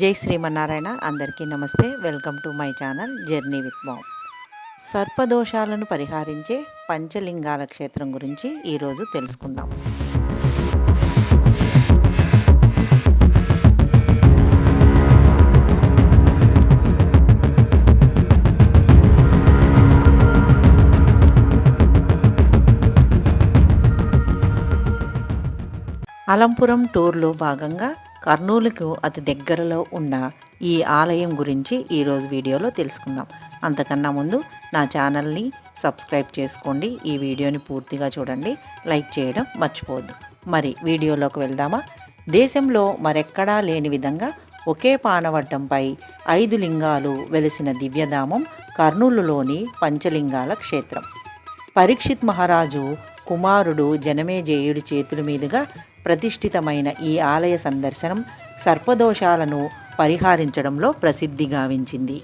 జై శ్రీమన్నారాయణ. అందరికీ నమస్తే. Welcome to my channel journey with mom సర్పదోషాలను పరిహారించే పంచలింగాల క్షేత్రం గురించి ఈరోజు తెలుసుకుందాం. అలంపురం టూర్లో భాగంగా కర్నూలుకు అతి దగ్గరలో ఉన్న ఈ ఆలయం గురించి ఈరోజు వీడియోలో తెలుసుకుందాం. అంతకన్నా ముందు నా ఛానల్ని సబ్స్క్రైబ్ చేసుకోండి. ఈ వీడియోని పూర్తిగా చూడండి. లైక్ చేయడం మర్చిపోవద్దు. మరి వీడియోలోకి వెళ్దామా? దేశంలో మరెక్కడా లేని విధంగా ఒకే పానవడ్డంపై ఐదు లింగాలు వెలిసిన దివ్యధామం కర్నూలులోని పంచలింగాల క్షేత్రం. పరీక్షిత్ మహారాజు కుమారుడు జనమేజేయుడి చేతుల మీదుగా ప్రతిష్ఠితమైన ఈ ఆలయ సందర్శనం సర్పదోషాలను పరిహారించడంలో ప్రసిద్ధి గావించింది.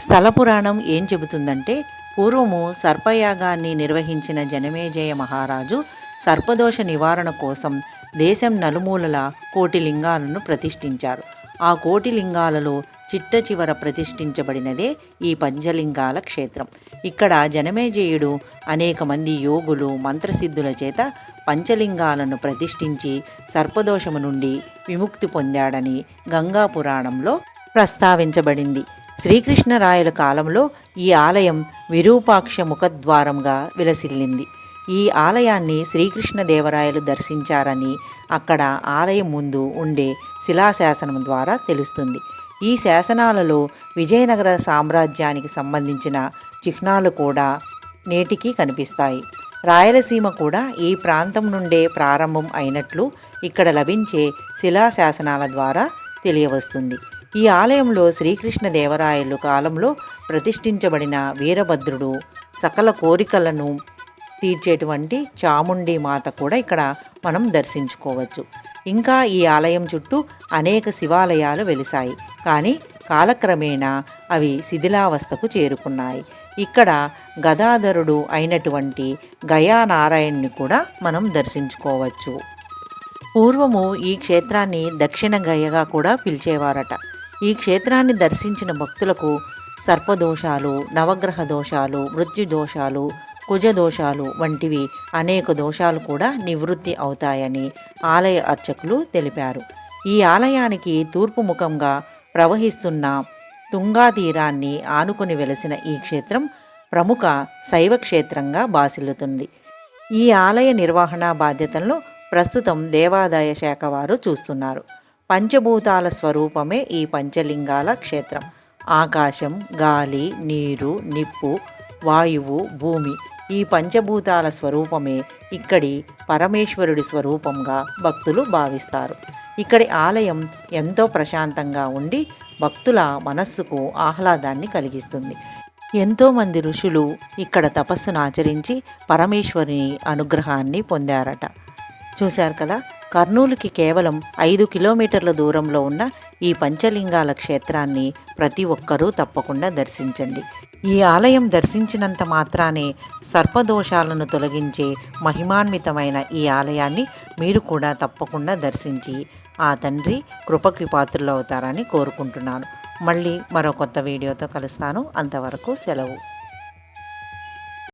స్థల పురాణం ఏం చెబుతుందంటే పూర్వము సర్పయాగాన్ని నిర్వహించిన జనమేజయ మహారాజు సర్పదోష నివారణ కోసం దేశం నలుమూలల కోటి లింగాలను ప్రతిష్ఠించారు. ఆ కోటి లింగాలలో చిట్ట చివర ప్రతిష్ఠించబడినదే ఈ పంచలింగాల క్షేత్రం. ఇక్కడ జనమేజయుడు అనేక మంది యోగులు మంత్రసిద్ధుల చేత పంచలింగాలను ప్రతిష్ఠించి సర్పదోషము నుండి విముక్తి పొందాడని గంగా పురాణంలో ప్రస్తావించబడింది. శ్రీకృష్ణరాయల కాలంలో ఈ ఆలయం విరూపాక్ష ముఖద్వారంగా విలసిల్లింది. ఈ ఆలయాన్ని శ్రీకృష్ణదేవరాయలు దర్శించారని అక్కడ ఆలయం ముందు ఉండే శిలాశాసనం ద్వారా తెలుస్తుంది. ఈ శాసనాలలో విజయనగర సామ్రాజ్యానికి సంబంధించిన చిహ్నాలు కూడా నేటికి కనిపిస్తాయి. రాయలసీమ కూడా ఈ ప్రాంతం నుండే ప్రారంభం అయినట్లు ఇక్కడ లభించే శిలాశాసనాల ద్వారా తెలియవస్తుంది. ఈ ఆలయంలో శ్రీకృష్ణదేవరాయలు కాలంలో ప్రతిష్ఠించబడిన వీరభద్రుడు సకల కోరికలను తీర్చేటువంటి చాముండి మాత కూడా ఇక్కడ మనం దర్శించుకోవచ్చు. ఇంకా ఈ ఆలయం చుట్టూ అనేక శివాలయాలు వెలిశాయి. కానీ కాలక్రమేణా అవి శిథిలావస్థకు చేరుకున్నాయి. ఇక్కడ గదాధరుడు అయినటువంటి గయానారాయణ్ని కూడా మనం దర్శించుకోవచ్చు. పూర్వము ఈ క్షేత్రాన్ని దక్షిణ గయగా కూడా పిలిచేవారట. ఈ క్షేత్రాన్ని దర్శించిన భక్తులకు సర్పదోషాలు నవగ్రహ దోషాలు మృత్యు దోషాలు కుజదోషాలు వంటివి అనేక దోషాలు కూడా నివృత్తి అవుతాయని ఆలయ అర్చకులు తెలిపారు. ఈ ఆలయానికి తూర్పు ముఖంగా ప్రవహిస్తున్న తుంగా తీరాన్ని ఆనుకుని వెలసిన ఈ క్షేత్రం ప్రముఖ శైవ క్షేత్రంగా బాసిల్లుతుంది. ఈ ఆలయ నిర్వహణ బాధ్యతలను ప్రస్తుతం దేవాదాయ శాఖ వారు చూస్తున్నారు. పంచభూతాల స్వరూపమే ఈ పంచలింగాల క్షేత్రం. ఆకాశం గాలి నీరు నిప్పు వాయువు భూమి ఈ పంచభూతాల స్వరూపమే ఇక్కడి పరమేశ్వరుడి స్వరూపంగా భక్తులు భావిస్తారు. ఇక్కడి ఆలయం ఎంతో ప్రశాంతంగా ఉండి భక్తుల మనస్సుకు ఆహ్లాదాన్ని కలిగిస్తుంది. ఎంతోమంది ఋషులు ఇక్కడ తపస్సును ఆచరించి పరమేశ్వరుని అనుగ్రహాన్ని పొందారట. చూశారు కదా కర్నూలుకి కేవలం ఐదు కిలోమీటర్ల దూరంలో ఉన్న ఈ పంచలింగాల క్షేత్రాన్ని ప్రతి ఒక్కరూ తప్పకుండా దర్శించండి. ఈ ఆలయం దర్శించినంత మాత్రానే సర్పదోషాలను తొలగించే మహిమాన్వితమైన ఈ ఆలయాన్ని మీరు కూడా తప్పకుండా దర్శించి ఆ తండ్రి కృపకి పాత్రులు అవుతారని కోరుకుంటున్నాను. మళ్ళీ మరో కొత్త వీడియోతో కలుస్తాను. అంతవరకు సెలవు.